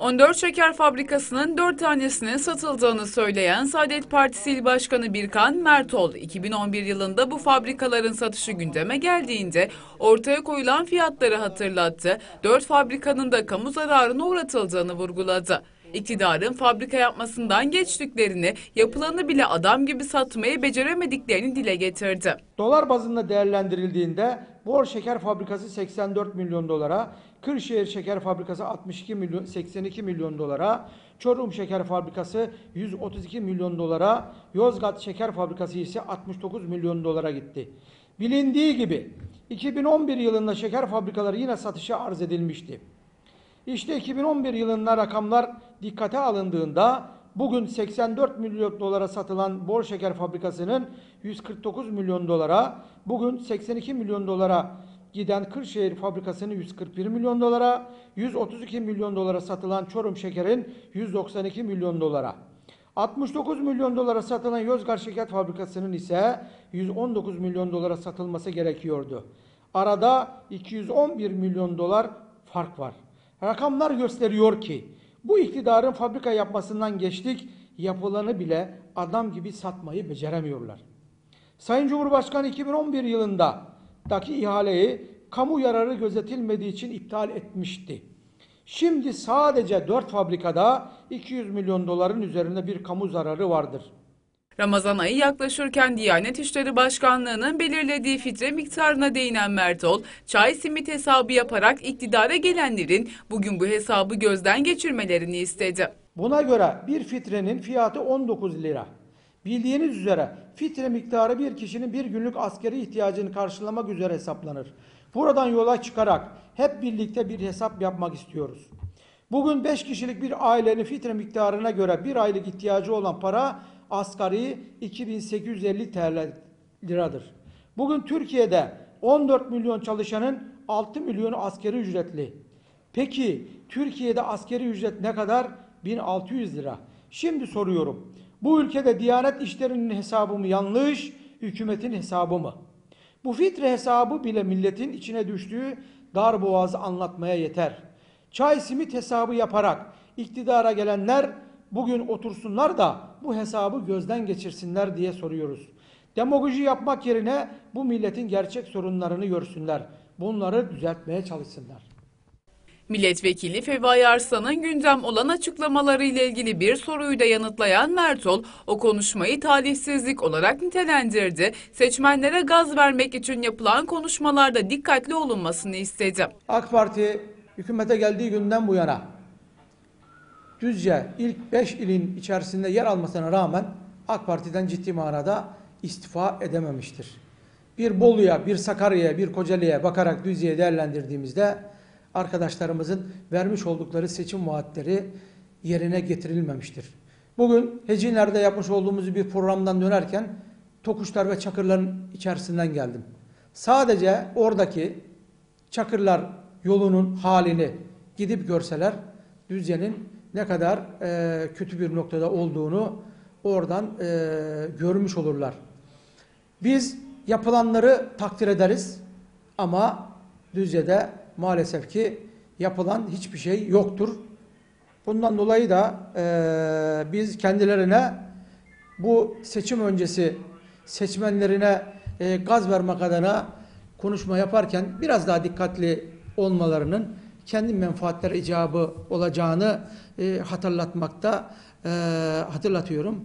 14 şeker fabrikasının 4 tanesinin satıldığını söyleyen Saadet Partisi İl Başkanı Birkan Mertol, 2011 yılında bu fabrikaların satışı gündeme geldiğinde ortaya koyulan fiyatları hatırlattı. 4 fabrikanın da kamu zararına uğratıldığını vurguladı. İktidarın fabrika yapmasından geçtiklerini, yapılanı bile adam gibi satmayı beceremediklerini dile getirdi. Dolar bazında değerlendirildiğinde Bor Şeker Fabrikası 84 milyon dolara, Kırşehir Şeker Fabrikası 62 milyon 82 milyon dolara, Çorum Şeker Fabrikası 132 milyon dolara, Yozgat Şeker Fabrikası ise 69 milyon dolara gitti. Bilindiği gibi 2011 yılında şeker fabrikaları yine satışa arz edilmişti. İşte 2011 yılında rakamlar dikkate alındığında bugün 84 milyon dolara satılan bor şeker fabrikasının 149 milyon dolara, bugün 82 milyon dolara giden Kırşehir fabrikasının 141 milyon dolara, 132 milyon dolara satılan Çorum şekerin 192 milyon dolara. 69 milyon dolara satılan Yozgat Şeker Fabrikası'nın ise 119 milyon dolara satılması gerekiyordu. Arada 211 milyon dolar fark var. Rakamlar gösteriyor ki bu iktidarın fabrika yapmasından geçtik yapılanı bile adam gibi satmayı beceremiyorlar. Sayın Cumhurbaşkanı 2011 yılında daki ihaleyi kamu yararı gözetilmediği için iptal etmişti. Şimdi sadece 4 fabrikada 200 milyon doların üzerinde bir kamu zararı vardır. Ramazan ayı yaklaşırken Diyanet İşleri Başkanlığı'nın belirlediği fitre miktarına değinen Mertol, çay simit hesabı yaparak iktidara gelenlerin bugün bu hesabı gözden geçirmelerini istedi. Buna göre bir fitrenin fiyatı 19 lira. Bildiğiniz üzere fitre miktarı bir kişinin bir günlük askeri ihtiyacını karşılamak üzere hesaplanır. Buradan yola çıkarak hep birlikte bir hesap yapmak istiyoruz. Bugün 5 kişilik bir ailenin fitre miktarına göre bir aylık ihtiyacı olan para asgari 2850 TL liradır. Bugün Türkiye'de 14 milyon çalışanın 6 milyonu askeri ücretli. Peki Türkiye'de askeri ücret ne kadar? 1600 lira. Şimdi soruyorum. Bu ülkede Diyanet işlerinin hesabı mı yanlış, hükümetin hesabı mı? Bu fitre hesabı bile milletin içine düştüğü dar anlatmaya yeter. Çay simit hesabı yaparak iktidara gelenler bugün otursunlar da bu hesabı gözden geçirsinler diye soruyoruz. Demagoji yapmak yerine bu milletin gerçek sorunlarını görsünler. Bunları düzeltmeye çalışsınlar. Milletvekili Fevai Arslan'ın gündem olan açıklamaları ile ilgili bir soruyu da yanıtlayan Mertol, o konuşmayı talihsizlik olarak nitelendirdi. Seçmenlere gaz vermek için yapılan konuşmalarda dikkatli olunmasını istedi. AK Parti hükümete geldiği günden bu yana Düzce ilk 5 ilin içerisinde yer almasına rağmen AK Parti'den ciddi manada istifa edememiştir. Bir Bolu'ya, bir Sakarya'ya, bir Kocaeli'ye bakarak Düzce'yi değerlendirdiğimizde arkadaşlarımızın vermiş oldukları seçim vaatleri yerine getirilmemiştir. Bugün Hecinler'de yapmış olduğumuz bir programdan dönerken Tokuşlar ve Çakırların içerisinden geldim. Sadece oradaki Çakırlar yolunun halini gidip görseler Düzce'nin ne kadar e, kötü bir noktada olduğunu oradan e, görmüş olurlar. Biz yapılanları takdir ederiz ama Düzce'de maalesef ki yapılan hiçbir şey yoktur. Bundan dolayı da e, biz kendilerine bu seçim öncesi seçmenlerine e, gaz vermek adına konuşma yaparken biraz daha dikkatli olmalarının kendi menfaatleri icabı olacağını e, hatırlatmakta e, hatırlatıyorum.